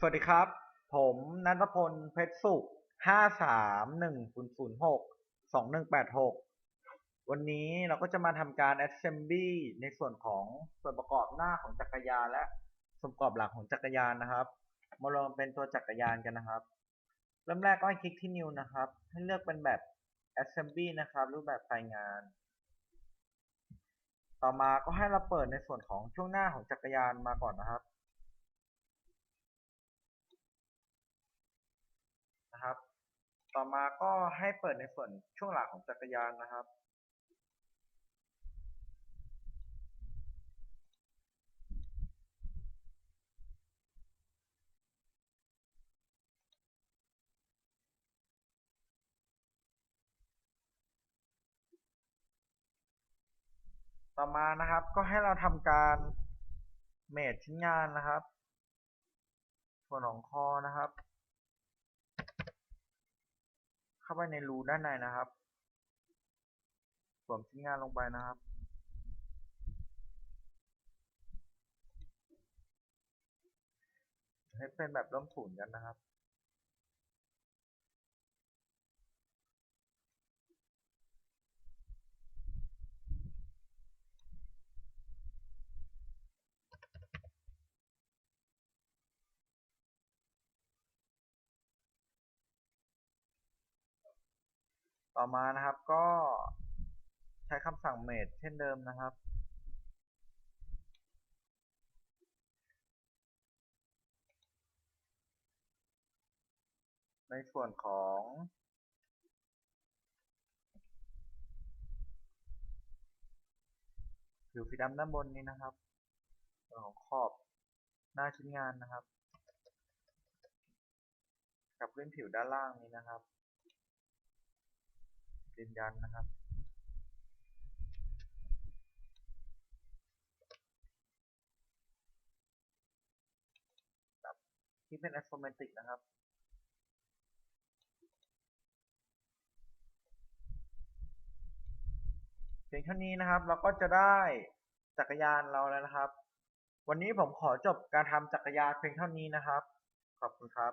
สวัสดีครับ ผมนันทพลเพชรสุขห้าสามหนึ่งศูนย์ศูนย์หกสองหนึ่งแปดหกวันนี้เราก็จะมาทำการ assembly ในส่วนของส่วนประกอบหน้าของจักรยานและส่วนประกอบหลังของจักรยานนะครับ มาลองเป็นตัวจักรยานกันนะครับ เริ่มแรกก็ให้คลิกที่ new นะครับ ให้เลือกเป็นแบบ assembly นะครับ รูปแบบไฟงาน ต่อมาก็ให้เราเปิดในส่วนของช่วงหน้าของจักรยานมาก่อนนะครับ นะครับ ต่อมาก็ให้เปิดในส่วนช่วงหลังของจักรยานนะครับ ต่อมานะครับก็ให้เราทำการเม e ชิ้นงานนะครับส่วนของคอนะครับ เข้าไปในรูด้านในนะครับสวมชิ้นงานลงไปนะครับ ให้เป็นแบบร่มถุนกันนะครับ ต่อมานะครับก็ใช้คำสั่ง made เช่นเดิมนะครับ ในส่วนของผิวสีดำด้านบนนี้นะครับส่วนของขอบหน้าชิ้นงานนะครับ กับพื้นผิวด้านล่างนี้นะครับ ยืนยันนะครับ ที่เป็น isometric นะครับเพียงเท่านี้นะครับเราก็จะได้จักรยานเราแล้วนะครับ วันนี้ผมขอจบการทำจักรยานเพียงเท่านี้นะครับ ขอบคุณครับ